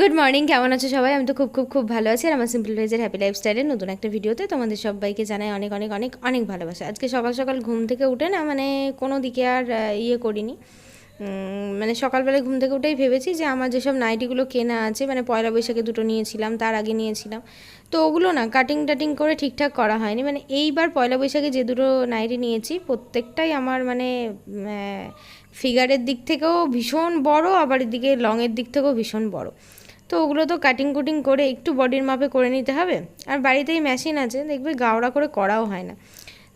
Good morning কেমন আছো সবাই? আমি তো খুব খুব খুব ভালো আছি। আর আমার সিম্পল ভেজের হ্যাপি লাইফস্টাইলের নতুন একটা ভিডিওতে তোমাদের সবাইকে জানাই অনেক অনেক অনেক অনেক ভালোবাসা। আজকে সকাল সকাল ঘুম থেকে উঠে না মানে কোনো দিকে আর ইয়ে করিনি। মানে সকালবেলায় ঘুম থেকে উঠেই ভেবেছি যে আমার যেসব নাইটিগুলো কেনা আছে মানে পয়লা বৈশাখে দুটো নিয়েছিলাম, তার আগে নিয়েছিলাম। তো ওগুলো না কাটিং টাটিং করে ঠিকঠাক করা হয়নি। মানে এইবার পয়লা বৈশাখে যে দুটো নাইটি নিয়েছি, প্রত্যেকটাই আমার মানে ফিগারের দিক থেকেও ভীষণ বড়, আবার এদিকে লংয়ের দিক থেকেও ভীষণ বড়। তো ওগুলো তো কাটিং কুটিং করে একটু বডির মাপে করে নিতে হবে। আর বাড়িতেই মেশিন আছে, দেখবে গাওড়া করে করাও হয় না।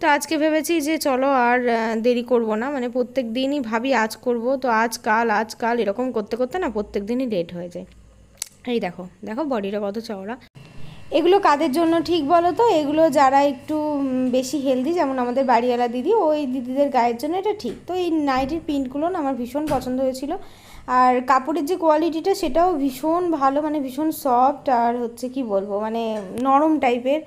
তো আজকে ভেবেছি যে চলো আর দেরি করব না মানে প্রত্যেক দিনই ভাবি আজ করব, তো আজ কাল আজ কাল এরকম করতে করতে না প্রত্যেক দিনই লেট হয়ে যায়। এই দেখো দেখো বডিটা কত চওড়া। এগুলো কাদের জন্য ঠিক বলো তো? এগুলো যারা একটু বেশি হেলদি যেমন আমাদের বাড়িওয়ালা দিদি, ওই দিদিদের গায়ের জন্য এটা ঠিক। তো এই নাইটির প্রিন্টগুলো না আমার ভীষণ পছন্দ হয়েছিল। আর কাপড়ের যে কোয়ালিটিটা সেটাও ভীষণ ভালো মানে ভীষণ সফট আর হচ্ছে কি বলব মানে নরম টাইপের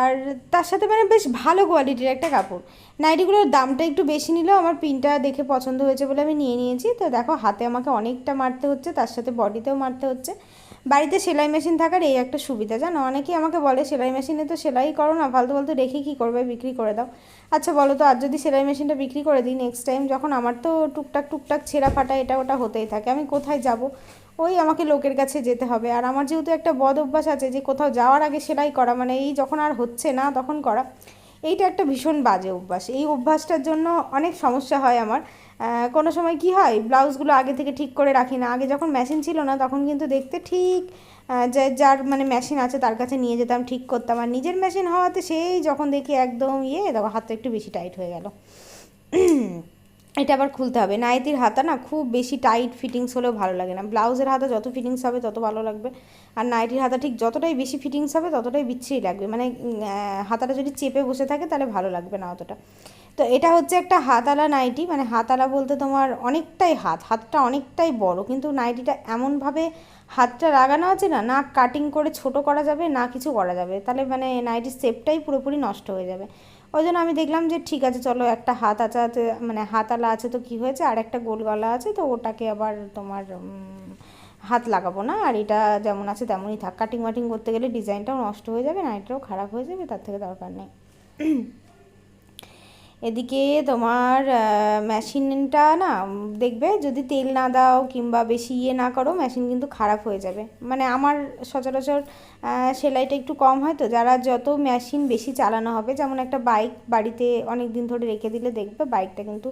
আর তার সাথে মানে বেশ ভালো কোয়ালিটির একটা কাপড়। নাইটিগুলোর দামটা একটু বেশি নিলেও আমার প্রিন্টটা দেখে পছন্দ হয়েছে বলে আমি নিয়ে নিয়েছি। তো দেখো, হাতে আমাকে অনেকটা মারতে হচ্ছে, তার সাথে বডিতেও মারতে হচ্ছে। বাড়িতে সেলাই মেশিন থাকার এই একটা সুবিধা, জানো? অনেকেই আমাকে বলে, সেলাই মেশিনে তো সেলাই করো না, ফালতু ফালতু রেখে কী করবে, বিক্রি করে দাও। আচ্ছা বলো তো আর যদি সেলাই মেশিনটা বিক্রি করে দিই নেক্সট টাইম যখন আমার তো টুকটাক টুকটাক ছেঁড়া ফাটা এটা ওটা হতেই থাকে, আমি কোথায় যাব? ওই আমাকে লোকের কাছে যেতে হবে। আর আমার যেহেতু একটা বদ অভ্যাস আছে যে কোথাও যাওয়ার আগে সেলাই করা মানে এই যখন আর হচ্ছে না তখন করা, এইটা একটা ভীষণ বাজে অভ্যাস। এই অভ্যাসটার জন্য অনেক সমস্যা হয় আমার। কোনো সময় কি হয়, ব্লাউজগুলো আগে থেকে ঠিক করে রাখি না। আগে যখন মেশিন ছিল না তখন কিন্তু দেখতে ঠিক যে যার মানে মেশিন আছে তার কাছে নিয়ে যেতাম, ঠিক করতাম। আর নিজের মেশিন হওয়াতে সেই যখন দেখি একদম ইয়ে তখন হাতটা একটু বেশি টাইট হয়ে গেল। এটা আবার খুলতে হবে। নাইটির হাতা না খুব বেশি টাইট ফিটিংস হলেও ভালো লাগে না। ব্লাউজের হাতা যত ফিটিংস হবে তত ভালো লাগবে। আর নাইটির হাতা ঠিক যতটাই বেশি ফিটিংস হবে ততটাই বিচ্ছিরি লাগবে। মানে হাতাটা যদি চেপে বসে থাকে তাহলে ভালো লাগবে না অতটা। তো এটা হচ্ছে একটা হাতালা নাইটি। মানে হাতালা বলতে তোমার অনেকটাই হাত, হাতটা অনেকটাই বড়। কিন্তু নাইটিটা এমনভাবে হাতটা লাগানো আছে না না কাটিং করে ছোট করা যাবে, না কিছু করা যাবে। তাহলে মানে নাইটির শেপটাই পুরোপুরি নষ্ট হয়ে যাবে। ওই জন্য আমি দেখলাম যে ঠিক আছে, চলো একটা হাত আছে মানে হাতালা আছে তো কি হয়েছে? আর একটা গোল গলা আছে তো ওটাকে আবার তোমার হাত লাগাবো না? আর এটা যেমন আছে তেমনই থাক। কাটিং মাটিং করতে গেলে ডিজাইনটাও নষ্ট হয়ে যাবে নাইটটাও খারাপ হয়ে যাবে, তার থেকে দরকার নেই। এদিকে তোমার মেশিনটা না, দেখবে যদি তেল না দাও কিংবা বেশি ইয়ে না করো মেশিন কিন্তু খারাপ হয়ে যাবে। মানে আমার সচরাচর সেলাইটা একটু কম হয় তো, যারা যত মেশিন বেশি চালানো হবে, যেমন একটা বাইক বাড়িতে অনেক দিন ধরে রেখে দিলে দেখবে বাইকটা কিন্তু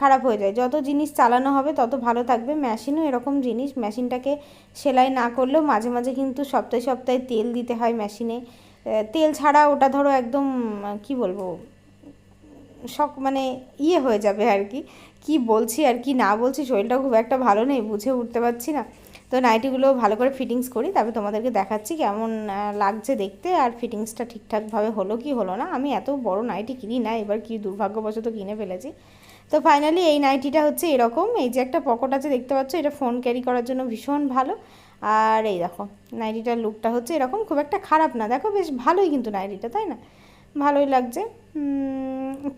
খারাপ হয়ে যায়। যত জিনিস চালানো হবে, তত ভালো থাকবে মেশিনও এরকম জিনিস। মেশিনটাকে সেলাই না করলেও মাঝে মাঝে কিন্তু সপ্তাহে সপ্তাহে তেল দিতে হয় মেশিনে তেল ছাড়া ওটা ধরো একদম, কি বলব শখ মানে ইয়ে হয়ে যাবে আর কি। কি বলছি আর কি না বলছি শরীরটা খুব একটা ভালো নেই, বুঝে উঠতে পারছি না। তো নাইটিগুলো ভালো করে ফিটিংস করি তবে তোমাদেরকে দেখাচ্ছি কেমন লাগছে দেখতে আর ফিটিংসটা ঠিকঠাকভাবে হলো কি হলো না। আমি এত বড় নাইটি কিনি না, এবার কি দুর্ভাগ্যবশত কিনে ফেলেছি। তো ফাইনালি এই নাইটিটা হচ্ছে এরকম, এই যে একটা পকেট আছে দেখতে পাচ্ছ, এটা ফোন ক্যারি করার জন্য ভীষণ ভালো। আর এই দেখো, নাইটিটার লুকটা হচ্ছে এরকম, খুব একটা খারাপ না। দেখো, বেশ ভালোই কিন্তু নাইটিটা, তাই না? ভালোই লাগছে।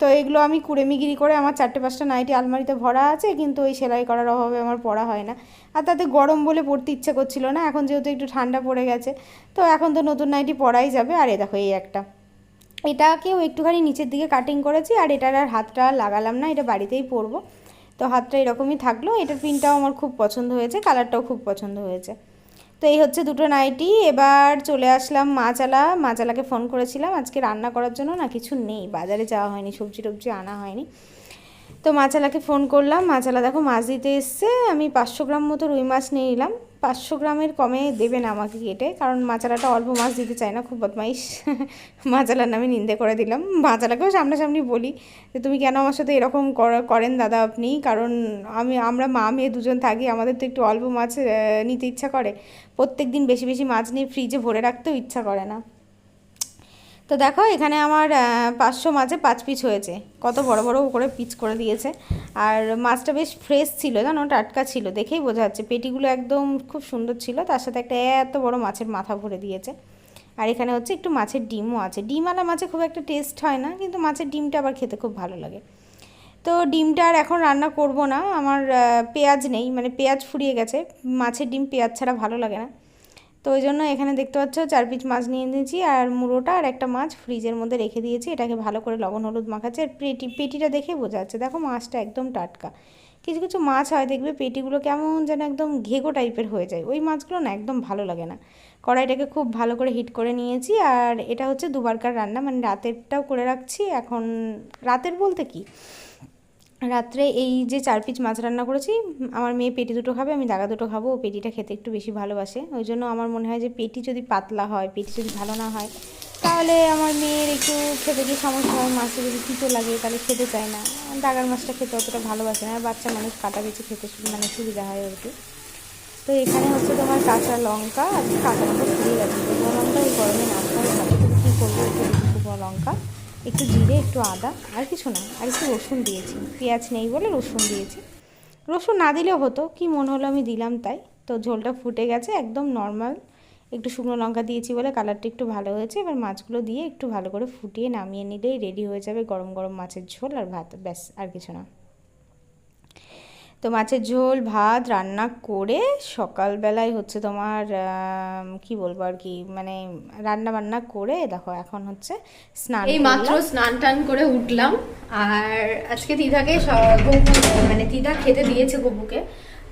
তো এগুলো আমি কুড়েমিগিরি করে আমার চারটে পাঁচটা নাইটি আলমারিতে ভরা আছে, কিন্তু ওই সেলাই করার অভাবে আমার পরা হয় না। আর তাতে গরম বলে পরতে ইচ্ছে করছিল না, এখন যেহেতু একটু ঠান্ডা পড়ে গেছে, তো এখন তো নতুন নাইটি পরাই যাবে। আর এ দেখো, এই একটা। এটাকেও একটুখানি নিচের দিকে কাটিং করেছি, আর এটার আর হাতটা লাগালাম না, এটা বাড়িতেই পরবো। তো হাতটা এরকমই থাকল, এটার প্রিন্টটাও আমার খুব পছন্দ হয়েছে কালারটাও খুব পছন্দ হয়েছে। তো এই হচ্ছে দুটো নাইটি এবার চলে আসলাম মাচালা মাচালাকে ফোন করেছিলাম, আজকে রান্না করার জন্য না কিছু নেই। বাজারে যাওয়া হয়নি, সবজি টবজি আনা হয়নি। তো মাচালাকে ফোন করলাম। মাচালা দেখো মাছ দিতে এসছে। আমি পাঁচশো গ্রাম মতো রুই মাছ নিয়ে নিলাম। পাঁচশো গ্রামের কমে দেবেন আমাকে কেটে, কারণ মাচালাটা অল্প মাছ দিতে চায় না, খুব বদমাইশ। মাচালার নামে নিন্দে করে দিলাম। মাচালাকেও সামনাসামনি বলি যে, তুমি কেন আমার সাথে এরকম কর- করেন দাদা আপনি? কারণ আমি, আমরা মা, মেয়ে দুজন থাকি, আমাদের তো একটু অল্প মাছ নিতে ইচ্ছা করে। প্রত্যেক দিন বেশি বেশি মাছ নিয়ে ফ্রিজে ভরে রাখতেও ইচ্ছা করে না। তো দেখো, এখানে আমার পাঁচশো মাছে পাঁচ পিস হয়েছে। কত বড় বড় করে পিচ করে দিয়েছে। আর মাছটা বেশ ফ্রেশ ছিল, জানো? টাটকা ছিল, দেখেই বোঝা যাচ্ছে। পেটিগুলো একদম খুব সুন্দর ছিল। তার সাথে একটা এত বড় মাছের মাথা ভরে দিয়েছে। আর এখানে হচ্ছে একটু মাছের ডিমও আছে। ডিমওয়ালা মাছে খুব একটা টেস্ট হয় না, কিন্তু মাছের ডিমটা আবার খেতে খুব ভালো লাগে। তো ডিমটা আর এখন রান্না করব না। আমার পেঁয়াজ নেই মানে পেঁয়াজ ফুরিয়ে গেছে। মাছের ডিম পেঁয়াজ ছাড়া ভালো লাগে না। তো ওই জন্য এখানে দেখতে পাচ্ছ চার পিস মাছ নিয়ে নিয়েছি আর মুড়োটা আর একটা মাছ ফ্রিজের মধ্যে রেখে দিয়েছি। এটাকে ভালো করে লবণ হলুদ মাখাচ্ছে। আর পেটি, পেটিটা দেখে বোঝা যাচ্ছে, দেখো মাছটা একদম টাটকা। কিছু কিছু মাছ হয় দেখবে পেটিগুলো কেমন যেন একদম ঘেগো টাইপের হয়ে যায়। ওই মাছগুলো না একদম ভালো লাগে না। কড়াইটাকে খুব ভালো করে হিট করে নিয়েছি আর এটা হচ্ছে দুবারকার রান্না। মানে রাতেরটাও করে রাখছি। এখন, রাতের বলতে কি? রাত্রে এই যে চার পিস মাছ রান্না করেছি, আমার মেয়ে পেটি দুটো খাবে, আমি দাগা দুটো খাব, ও পেটিটা খেতে একটু বেশি ভালোবাসে। ওই জন্য আমার মনে হয় যে পেটি যদি পাতলা হয়, পেটি যদি ভালো না হয়, তাহলে আমার মেয়ের একটু খেতে গিয়ে সমস্যা হয় মাছটা যদি তিতো লাগে, তাহলে খেতে চায় না। দাগার মাছটা খেতে অতটা ভালোবাসে না বাচ্চা মানুষ কাটা বেছে খেতে মানে সুবিধা হয় আর কি তো এখানে হচ্ছে তোমার কাঁচা লঙ্কা, আর কাঁচা লঙ্কা ফুরিয়ে গেছে। লঙ্কা এই গরমে না ভালো। কী করব একটু লঙ্কা। একটু জিরে, একটু আদা, আর কিছু না, আর একটু রসুন দিয়েছি। পেঁয়াজ নেই বলে রসুন দিয়েছি। রসুন না দিলেও হতো, কি মনে হলো আমি দিলাম তাই। তো ঝোলটা ফুটে গেছে, একদম নর্মাল একটু শুকনো লঙ্কা দিয়েছি বলে কালারটা একটু ভালো হয়েছে। এবার মাছগুলো দিয়ে একটু ভালো করে ফুটিয়ে নামিয়ে নিলেই রেডি হয়ে যাবে গরম গরম মাছের ঝোল আর ভাত, ব্যাস, আর কিছু না। তো মাছের ঝোল ভাত রান্না করে সকালবেলায় হচ্ছে তোমার কি বলব আর কি মানে রান্না বান্না করে দেখো এখন হচ্ছে স্নান এই মাত্র স্নান টান করে উঠলাম আর আজকে দিদাকে মানে দিদা খেতে দিয়েছে গপুকে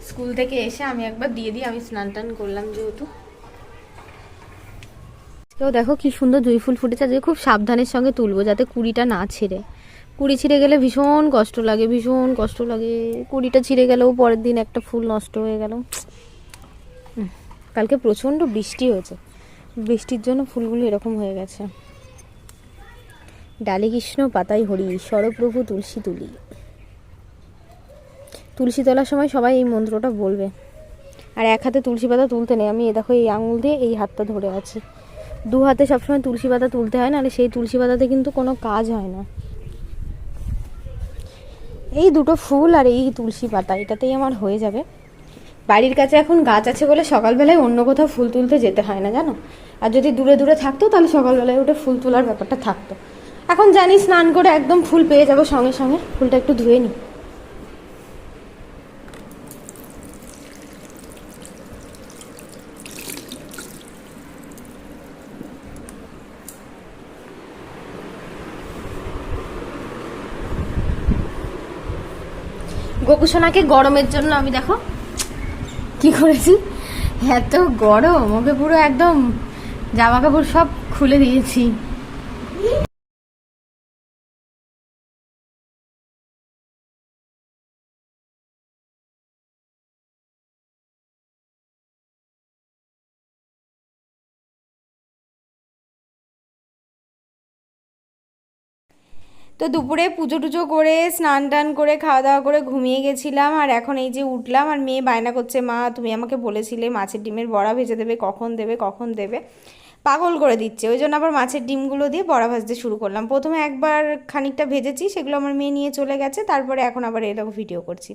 স্কুল থেকে এসে আমি একবার দিয়ে দিই আমি স্নান টান করলাম যেহেতু। কেউ দেখো কি সুন্দর জুঁই ফুল ফুটেছে আজকে খুব সাবধানের সঙ্গে তুলবো যাতে কুড়িটা না ছিঁড়ে। কুড়ি ছিঁড়ে গেলে ভীষণ কষ্ট লাগে, ভীষণ কষ্ট লাগে। কুড়িটা ছিঁড়ে গেলেও পরের দিন একটা ফুল নষ্ট হয়ে গেল। কালকে প্রচণ্ড বৃষ্টি হয়েছে। বৃষ্টির জন্য ফুলগুলো এরকম হয়ে গেছে। ডালি কৃষ্ণ পাতাই হরি সরপ্রভু তুলসী তুলি। তুলসী তোলার সময় সবাই এই মন্ত্রটা বলবে। আর এক হাতে তুলসী পাতা তুলতে নেই। আমি এ দেখো এই আঙুল দিয়ে এই হাতটা ধরে আছি। দু হাতে সবসময় তুলসী পাতা তুলতে হয়, নাহলে সেই তুলসী পাতাতে কিন্তু কোনো কাজ হয় না। এই দুটো ফুল আর এই তুলসী পাতা, এটাতেই আমার হয়ে যাবে। বাড়ির কাছে এখন গাছ আছে বলে সকালবেলায় অন্য কোথাও ফুল তুলতে যেতে হয় না, জানো? আর যদি দূরে দূরে থাকতো, তাহলে সকালবেলায় ওটা ফুল তোলার ব্যাপারটা থাকতো। এখন জানি স্নান করে একদম ফুল পেয়ে যাব সঙ্গে সঙ্গে। ফুলটা একটু ধুয়ে নিই গোপুসোনাকে গরমের জন্য আমি দেখো, কি করেছি? এত গরম, ওকে পুরো একদম জামা কাপড় সব খুলে দিয়েছি। তো দুপুরে পুজো টুজো করে, স্নান টান করে, খাওয়া দাওয়া করে ঘুমিয়ে গেছিলাম আর এখন এই যে উঠলাম আর মেয়ে বায়না করছে, মা, তুমি আমাকে বলেছিলে মাছের ডিমের বড়া ভেজে দেবে, কখন দেবে কখন দেবে? পাগল করে দিচ্ছে, ওই জন্য আবার মাছের ডিমগুলো দিয়ে বড়া ভাজতে শুরু করলাম। প্রথমে একবার খানিকটা ভেজেছি, সেগুলো আমার মেয়ে নিয়ে চলে গেছে, তারপরে এখন আবার এরকম ভিডিও করছি।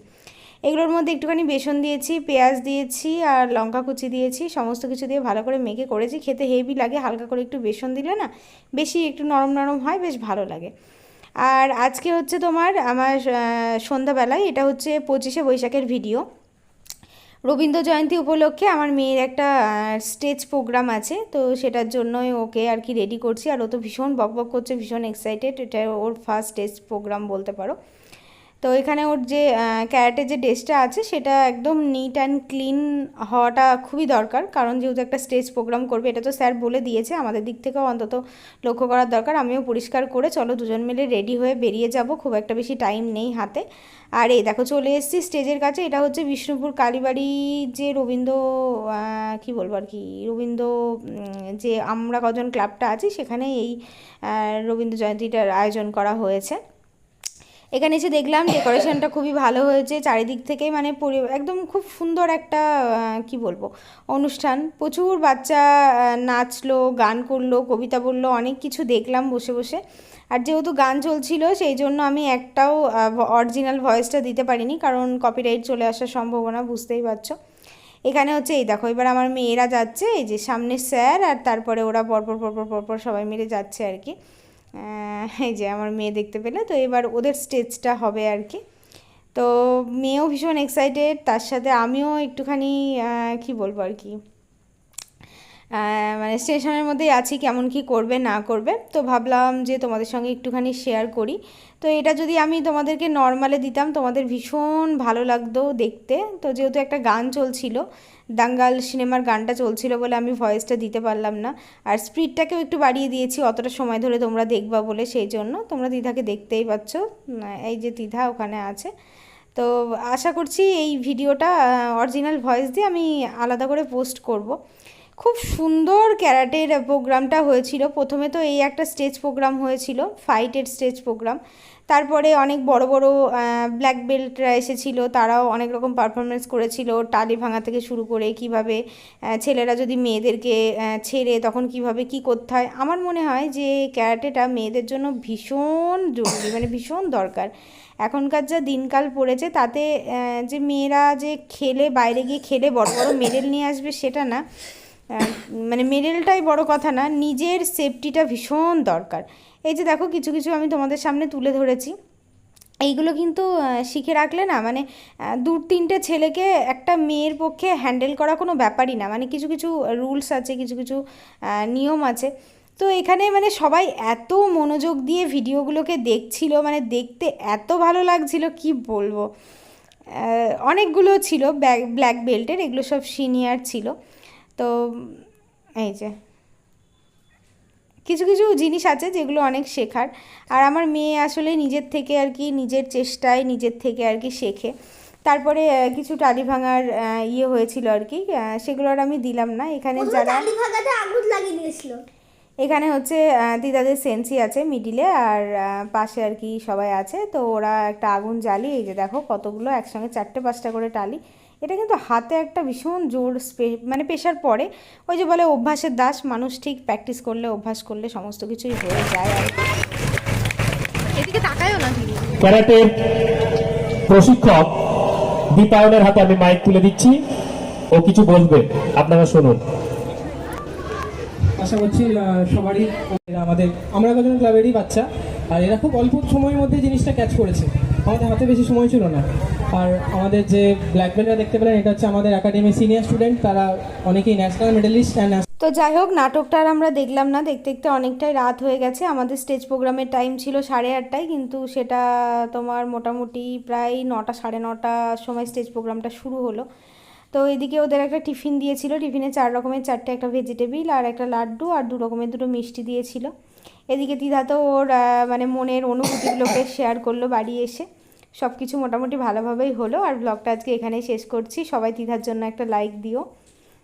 এগুলোর মধ্যে একটুখানি বেসন দিয়েছি, পেঁয়াজ দিয়েছি আর লঙ্কা কুচি দিয়েছি, সমস্ত কিছু দিয়ে ভালো করে মেখে করেছি। খেতে হেভি লাগে, হালকা করে একটু বেসন দিলে না, বেশি একটু নরম নরম হয়, বেশ ভালো লাগে। আর আজকে হচ্ছে তোমার আমার সন্ধ্যাবেলায়, এটা হচ্ছে পঁচিশে বৈশাখের ভিডিও রবীন্দ্র জয়ন্তী উপলক্ষে আমার মেয়ের একটা স্টেজ প্রোগ্রাম আছে, তো সেটার জন্যই ওকে আর কি রেডি করছি। আর ও তো ভীষণ বক বক করছে, ভীষণ এক্সাইটেড এটা ওর ফার্স্ট স্টেজ প্রোগ্রাম বলতে পারো। তো এখানে ওর যে ক্যারাটে যে ড্রেসটা আছে, সেটা একদম নিট অ্যান্ড ক্লিন হওয়াটা খুবই দরকার। কারণ যেহেতু একটা স্টেজ প্রোগ্রাম করবে, এটা তো স্যার বলে দিয়েছে। আমাদের দিক থেকেও অন্তত লক্ষ্য করার দরকার। আমিও পরিষ্কার করে চলো দুজন মিলে রেডি হয়ে বেরিয়ে যাব। খুব একটা বেশি টাইম নেই হাতে। আর এই দেখো, চলে এসেছি স্টেজের কাছে। এটা হচ্ছে বিষ্ণুপুর কালীবাড়ি যে রবীন্দ্র কি বলব আর কি? রবীন্দ্র যে আমরা কজন ক্লাবটা আছি সেখানে এই রবীন্দ্র জয়ন্তীটার আয়োজন করা হয়েছে। এখানে এসে দেখলাম ডেকোরেশনটা খুবই ভালো হয়েছে। চারিদিক থেকে মানে একদম খুব সুন্দর একটা কি বলব, অনুষ্ঠান। প্রচুর বাচ্চা নাচলো, গান করল, কবিতা বলল, অনেক কিছু দেখলাম বসে বসে। আর যেহেতু গান চলছিল, সেই জন্য আমি একটাও অরিজিনাল ভয়েসটা দিতে পারিনি, কারণ কপিরাইট চলে আসার সম্ভাবনা, বুঝতেই পারছ। এখানে হচ্ছে, এই দেখো, এবার আমার মেয়েরা যাচ্ছে, এই যে সামনে স্যার আর তারপরে ওরা পরপর পরপর পরপর সবাই মিলে যাচ্ছে আর কি। এই যে আমার মেয়ে দেখতে পেলে, তো এবার ওদের স্টেজটা হবে আর কি। তো মেয়েও ভীষণ এক্সাইটেড তার সাথে আমিও একটুখানি কি বলব আর কি মানে স্টেশনের মধ্যেই আছি, কেমন কি করবে, না করবে। তো ভাবলাম যে তোমাদের সঙ্গে একটুখানি শেয়ার করি। তো এটা যদি আমি তোমাদেরকে নর্মালে দিতাম, তোমাদের ভীষণ ভালো লাগতো দেখতে। তো যেহেতু একটা গান চলছিল, দাঙ্গাল সিনেমার গানটা চলছিল বলে আমি ভয়েসটা দিতে পারলাম না। আর স্পিডটাকেও একটু বাড়িয়ে দিয়েছি, অতটা সময় ধরে তোমরা দেখবা বলে সেই জন্য। তোমরা দ্বিধাকে দেখতেই পাচ্ছ এই যে দ্বিধা ওখানে আছে। তো আশা করছি এই ভিডিওটা অরিজিনাল ভয়েস দিয়ে আমি আলাদা করে পোস্ট করব। খুব সুন্দর ক্যারাটের প্রোগ্রামটা হয়েছিল। প্রথমে তো এই একটা স্টেজ প্রোগ্রাম হয়েছিল, ফাইটের স্টেজ প্রোগ্রাম। তারপরে অনেক বড় বড় ব্ল্যাক বেল্টরা এসেছিল, তারাও অনেক রকম পারফরমেন্স করেছিল। টালি ভাঙা থেকে শুরু করে কীভাবে ছেলেরা যদি মেয়েদেরকে ছেড়ে তখন কীভাবে কি করতে হয়, আমার মনে হয় যে ক্যারাটেটা মেয়েদের জন্য ভীষণ জরুরি মানে ভীষণ দরকার। এখনকার যা দিনকাল পড়েছে, তাতে যে মেয়েরা যে খেলে, বাইরে গিয়ে খেলে বড় বড় মেডেল নিয়ে আসবে সেটা না। মানে মেডেলটাই বড় কথা না, নিজের সেফটিটা ভীষণ দরকার। এই যে দেখো, কিছু কিছু আমি তোমাদের সামনে তুলে ধরেছি। এইগুলো কিন্তু শিখে রাখলে না মানে দু তিনটে ছেলেকে একটা মেয়ের পক্ষে হ্যান্ডেল করা কোনো ব্যাপারই না। মানে কিছু কিছু রুলস আছে, কিছু কিছু নিয়ম আছে। তো এখানে মানে সবাই এত মনোযোগ দিয়ে ভিডিওগুলোকে দেখছিল মানে দেখতে এত ভালো লাগছিল, কি বলব? অনেকগুলো ছিল ব্ল্যাক বেল্টের এগুলো সব সিনিয়র ছিল। তো এই যে। কিছু কিছু জিনিস আছে যেগুলো অনেক শেখার। আর আমার মেয়ে আসলে নিজের থেকে আর কি নিজের চেষ্টায় নিজের থেকে আর কি শেখে। তারপরে কিছু টালি ভাঙার ইয়ে হয়েছিল আর কি সেগুলো আর আমি দিলাম না। এখানে যারা আগুন লাগিয়ে দিয়েছিল? এখানে হচ্ছে দিদাদের সেন্সি আছে মিডিলে আর পাশে আর কি সবাই আছে। তো ওরা একটা আগুন জ্বালিয়ে এই যে দেখো কতগুলো একসঙ্গে চারটে পাঁচটা করে টালি। এটা কিন্তু হাতে একটা ভীষণ জোর স্পে- মানে পেশার পরে। ওই যে বলে অভ্যাসের দাস মানুষ ঠিক প্র্যাকটিস করলে অভ্যাস করলে সমস্ত কিছুই হয়ে যায় আর কি এদিকে তাকায়ও না তিনি ক্যারাটের প্রশিক্ষক দীপায়নের হাতে আমি মাইক তুলে দিচ্ছি। ও কিছু বলবে আপনারা শুনুন। আশা করছি আহ, সবারই আমাদের আমরা কজন ক্লাবেরই বাচ্চা আর এরা খুব অল্প সময়ের মধ্যে জিনিসটা ক্যাচ করেছে। আমাদের হাতে বেশি সময় ছিল না। আর আমাদের যে ব্ল্যাক বেল্টরা দেখতে পেলেন, এটা হচ্ছে আমাদের একাডেমি সিনিয়র স্টুডেন্ট তারা অনেকেই ন্যাশনাল মেডেলিস্ট তো যাই হোক, নাটকটা আর আমরা দেখলাম না, দেখতে দেখতে অনেকটাই রাত হয়ে গেছে। আমাদের স্টেজ প্রোগ্রামের টাইম ছিল সাড়ে আটটায়, কিন্তু সেটা তোমার মোটামুটি প্রায় নটা, সাড়ে নটার সময় স্টেজ প্রোগ্রামটা শুরু হলো। তো এদিকে ওদের একটা টিফিন দিয়েছিল। টিফিনে চার রকমের, চারটে একটা ভেজিটেবিল আর একটা লাড্ডু আর দু রকমের দুটো মিষ্টি দিয়েছিল। এদিকে দিদা তো ওর মানে মনের অনুভূতিগুলোকে শেয়ার করল বাড়ি এসে। সব কিছু মোটামুটি ভালোভাবেই হলো। আর ব্লগটা আজকে এখানেই শেষ করছি। সবাই দ্বিধার জন্য একটা লাইক দিও।